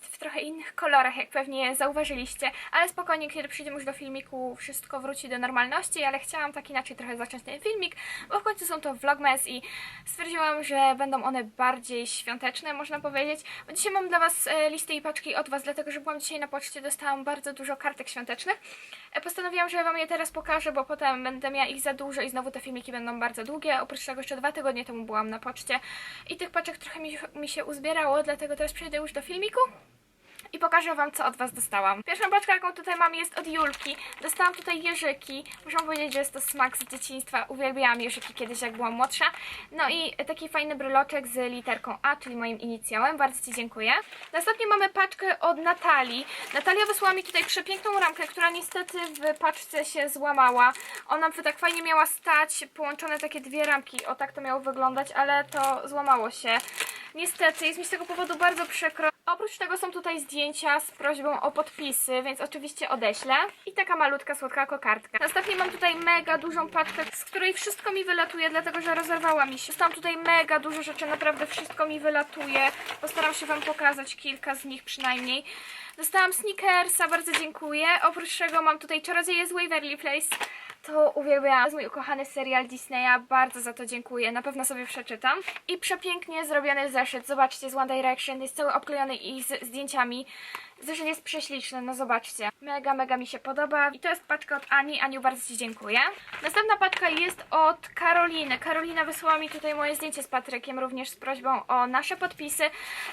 W trochę innych kolorach, jak pewnie zauważyliście, ale spokojnie, kiedy przyjdziemy już do filmiku, wszystko wróci do normalności, ale chciałam tak inaczej trochę zacząć ten filmik, bo w końcu są to vlogmas i stwierdziłam, że będą one bardziej świąteczne, można powiedzieć. Bo dzisiaj mam dla Was e, listy i paczki od Was, dlatego że byłam dzisiaj na poczcie, dostałam bardzo dużo kartek świątecznych. E, Postanowiłam, że Wam je teraz pokażę, bo potem będę miała ich za dużo i znowu te filmiki będą bardzo długie. Oprócz tego jeszcze dwa tygodnie temu byłam na poczcie i tych paczek trochę mi, mi się uzbierało, dlatego teraz przejdę już do filmiku i pokażę Wam, co od Was dostałam. Pierwszą paczkę, jaką tutaj mam, jest od Julki. Dostałam tutaj jeżyki. Muszę powiedzieć, że jest to smak z dzieciństwa. Uwielbiałam jeżyki kiedyś, jak byłam młodsza. No i taki fajny bryloczek z literką A, czyli moim inicjałem. Bardzo Ci dziękuję. Następnie mamy paczkę od Natalii. Natalia wysłała mi tutaj przepiękną ramkę, która niestety w paczce się złamała. Ona by tak fajnie miała stać, połączone takie dwie ramki. O tak to miało wyglądać, ale to złamało się. Niestety, jest mi z tego powodu bardzo przykro. Oprócz tego są tutaj zdjęcia z prośbą o podpisy, więc oczywiście odeślę. I taka malutka, słodka kokardka. Następnie mam tutaj mega dużą paczkę, z której wszystko mi wylatuje, dlatego że rozerwała mi się. Dostałam tutaj mega dużo rzeczy, naprawdę wszystko mi wylatuje. Postaram się Wam pokazać kilka z nich przynajmniej. Dostałam Snickersa, bardzo dziękuję. Oprócz tego mam tutaj Czarodzieje z Waverly Place. To uwielbiałam. To jest mój ukochany serial Disneya. Bardzo za to dziękuję. Na pewno sobie przeczytam. I przepięknie zrobiony zeszyt. Zobaczcie, z One Direction. Jest cały obklejony i z zdjęciami. Zeszyt jest prześliczny, no zobaczcie. Mega, mega mi się podoba. I to jest paczka od Ani. Aniu, bardzo Ci dziękuję. Następna paczka jest od Karoliny. Karolina wysłała mi tutaj moje zdjęcie z Patrykiem, również z prośbą o nasze podpisy.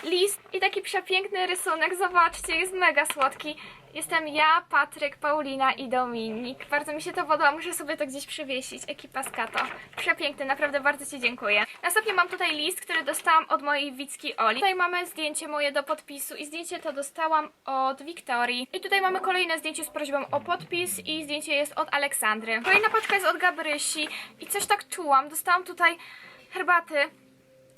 List i taki przepiękny rysunek. Zobaczcie, jest mega słodki. Jestem ja, Patryk, Paulina i Dominik. Bardzo mi się to podoba, muszę sobie to gdzieś przywiesić. Ekipa Skato. Przepiękny, naprawdę bardzo Ci dziękuję. Następnie mam tutaj list, który dostałam od mojej Wicki Oli. Tutaj mamy zdjęcie moje do podpisu i zdjęcie to dostałam od Wiktorii. I tutaj mamy kolejne zdjęcie z prośbą o podpis i zdjęcie jest od Aleksandry. Kolejna paczka jest od Gabrysi i coś tak czułam. Dostałam tutaj herbaty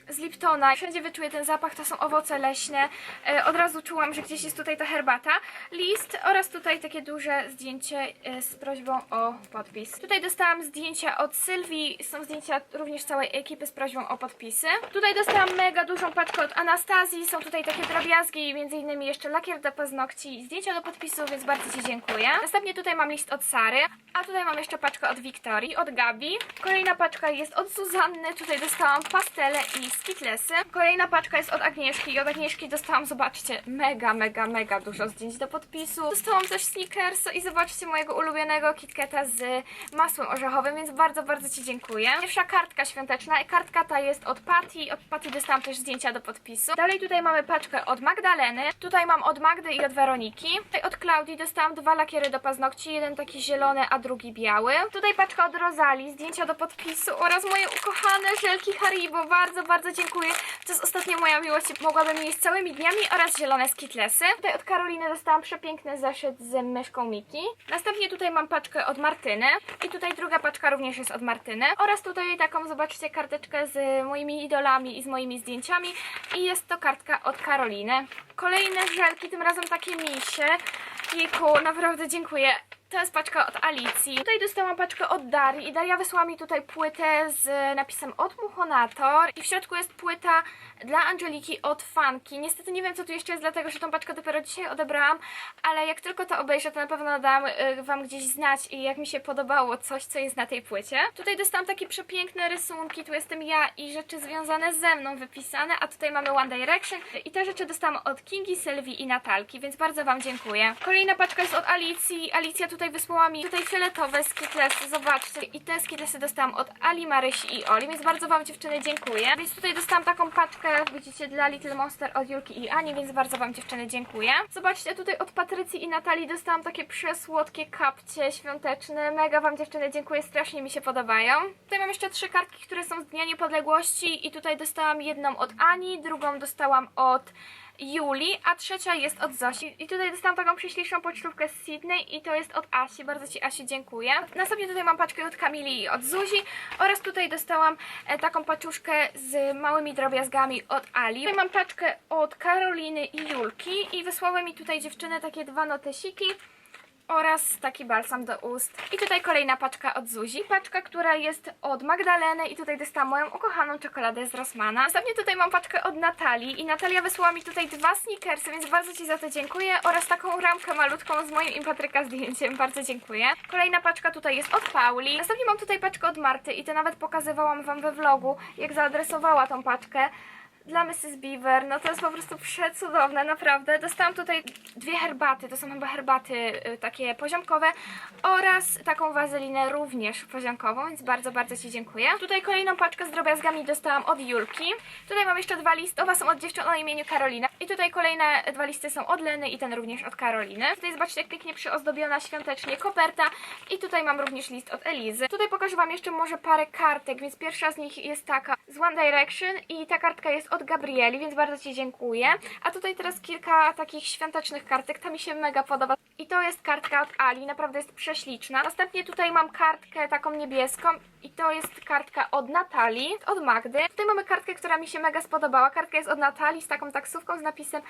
z Liptona. Wszędzie wyczuję ten zapach, to są owoce leśne. E, od razu czułam, że gdzieś jest tutaj ta herbata. List oraz tutaj takie duże zdjęcie e, z prośbą o podpis. Tutaj dostałam zdjęcia od Sylwii, są zdjęcia również całej ekipy z prośbą o podpisy. Tutaj dostałam mega dużą paczkę od Anastazji, są tutaj takie drobiazgi, między innymi jeszcze lakier do paznokci i zdjęcia do podpisu, więc bardzo Ci dziękuję. Następnie tutaj mam list od Sary, a tutaj mam jeszcze paczkę od Wiktorii, od Gabi. Kolejna paczka jest od Zuzanny, tutaj dostałam pastele i skitlesy. Kolejna paczka jest od Agnieszki i od Agnieszki dostałam, zobaczcie, mega, mega, mega dużo zdjęć do podpisu. Dostałam też Snickersa i zobaczcie mojego ulubionego KitKata z masłem orzechowym, więc bardzo, bardzo Ci dziękuję. Pierwsza kartka świąteczna i kartka ta jest od Patty. Od Patty dostałam też zdjęcia do podpisu. Dalej tutaj mamy paczkę od Magdaleny. Tutaj mam od Magdy i od Weroniki. Tutaj od Klaudii dostałam dwa lakiery do paznokci, jeden taki zielony, a drugi biały. Tutaj paczka od Rozali, zdjęcia do podpisu oraz moje ukochane żelki Haribo. Bardzo, bardzo dziękuję. To jest ostatnia moja miłość. Mogłabym jeść całymi dniami oraz zielone skitlesy. Tutaj od Karoliny dostałam przepiękny zeszyt z myszką Miki. Następnie tutaj mam paczkę od Martyny. I tutaj druga paczka również jest od Martyny. Oraz tutaj taką, zobaczcie, karteczkę z moimi idolami i z moimi zdjęciami. I jest to kartka od Karoliny. Kolejne żelki, tym razem takie misie. Jejku, naprawdę dziękuję. To jest paczka od Alicji. Tutaj dostałam paczkę od Darii i Daria wysłała mi tutaj płytę z napisem od Muchonator i w środku jest płyta dla Angeliki od Fanki. Niestety nie wiem co tu jeszcze jest, dlatego że tą paczkę dopiero dzisiaj odebrałam, ale jak tylko to obejrzę, to na pewno dam y, wam gdzieś znać i jak mi się podobało coś, co jest na tej płycie. Tutaj dostałam takie przepiękne rysunki, tu jestem ja i rzeczy związane ze mną wypisane, a tutaj mamy One Direction i te rzeczy dostałam od Kingi, Sylwii i Natalki, więc bardzo wam dziękuję. Kolejna paczka jest od Alicji. Alicja tutaj wysłała mi tutaj fioletowe skitlesy, zobaczcie. I te skitlesy dostałam od Ali, Marysi i Oli, więc bardzo wam dziewczyny dziękuję. Więc tutaj dostałam taką paczkę, widzicie, dla Little Monster od Julki i Ani, więc bardzo wam dziewczyny dziękuję. Zobaczcie, tutaj od Patrycji i Natalii dostałam takie przesłodkie kapcie świąteczne. Mega wam dziewczyny dziękuję, strasznie mi się podobają. Tutaj mam jeszcze trzy kartki, które są z Dnia Niepodległości i tutaj dostałam jedną od Ani, drugą dostałam od Julii, a trzecia jest od Zosi. I tutaj dostałam taką prześliczną pocztówkę z Sydney i to jest od Asi. Bardzo Ci Asi dziękuję. Następnie tutaj mam paczkę od Kamili i od Zuzi oraz tutaj dostałam e, taką paczuszkę z małymi drobiazgami od Ali. Tutaj mam paczkę od Karoliny i Julki i wysłały mi tutaj dziewczyny takie dwa notesiki. Oraz taki balsam do ust. I tutaj kolejna paczka od Zuzi. Paczka, która jest od Magdaleny i tutaj dostałam moją ukochaną czekoladę z Rossmana. Następnie tutaj mam paczkę od Natalii i Natalia wysłała mi tutaj dwa sneakersy, więc bardzo Ci za to dziękuję oraz taką ramkę malutką z moim i Patryka zdjęciem. Bardzo dziękuję. Kolejna paczka tutaj jest od Pauli. Następnie mam tutaj paczkę od Marty i to nawet pokazywałam Wam we vlogu, jak zaadresowała tą paczkę dla Mrs. Beaver, no to jest po prostu przecudowne, naprawdę. Dostałam tutaj dwie herbaty, to są chyba herbaty y, takie poziomkowe oraz taką wazelinę również poziomkową, więc bardzo, bardzo Ci dziękuję. Tutaj kolejną paczkę z drobiazgami dostałam od Julki. Tutaj mam jeszcze dwa listy, oba są od dziewczyn o imieniu Karolina. I tutaj kolejne dwa listy są od Leny i ten również od Karoliny. Tutaj zobaczcie, jak pięknie przyozdobiona świątecznie koperta. I tutaj mam również list od Elizy. Tutaj pokażę Wam jeszcze może parę kartek, więc pierwsza z nich jest taka z One Direction i ta kartka jest od Gabrieli, więc bardzo Ci dziękuję. A tutaj teraz kilka takich świątecznych kartek, ta mi się mega podoba. I to jest kartka od Ali, naprawdę jest prześliczna. Następnie tutaj mam kartkę taką niebieską i to jest kartka od Natalii, od Magdy. Tutaj mamy kartkę, która mi się mega spodobała. Kartka jest od Natalii z taką taksówką z napisem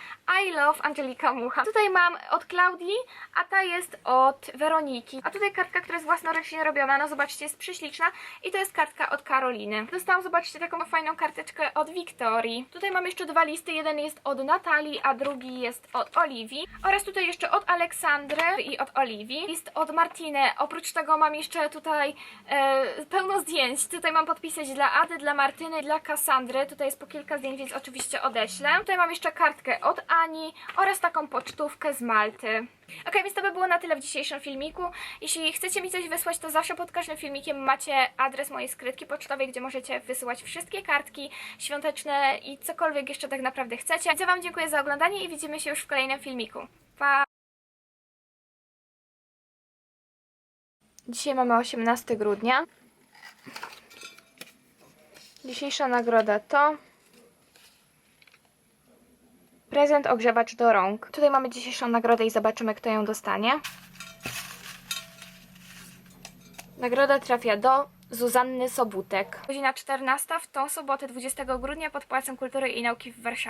I love Angelika Mucha. Tutaj mam od Klaudii, a ta jest od Weroniki. A tutaj kartka, która jest własnoręcznie robiona, no zobaczcie, jest prześliczna. I to jest kartka od Karoliny. Dostałam, zobaczcie, taką fajną karteczkę od Wiktorii. Tutaj mam jeszcze dwa listy, jeden jest od Natalii, a drugi jest od Oliwii. Oraz tutaj jeszcze od Aleksandry i od Oliwii. List od Martiny. Oprócz tego mam jeszcze tutaj e, pełno zdjęć. Tutaj mam podpisać dla Ady, dla Martyny, dla Kasandry. Tutaj jest po kilka zdjęć, więc oczywiście odeślę. Tutaj mam jeszcze kartkę od Ani oraz taką pocztówkę z Malty. Ok, więc to by było na tyle w dzisiejszym filmiku. Jeśli chcecie mi coś wysłać, to zawsze pod każdym filmikiem macie adres mojej skrytki pocztowej, gdzie możecie wysyłać wszystkie kartki świąteczne i cokolwiek jeszcze tak naprawdę chcecie. Ja Wam dziękuję za oglądanie i widzimy się już w kolejnym filmiku. Pa! Dzisiaj mamy 18 grudnia. Dzisiejsza nagroda to prezent ogrzewacz do rąk. Tutaj mamy dzisiejszą nagrodę i zobaczymy, kto ją dostanie. Nagroda trafia do Zuzanny Sobutek. Godzina 14 w tą sobotę 20 grudnia pod Pałacem Kultury i Nauki w Warszawie.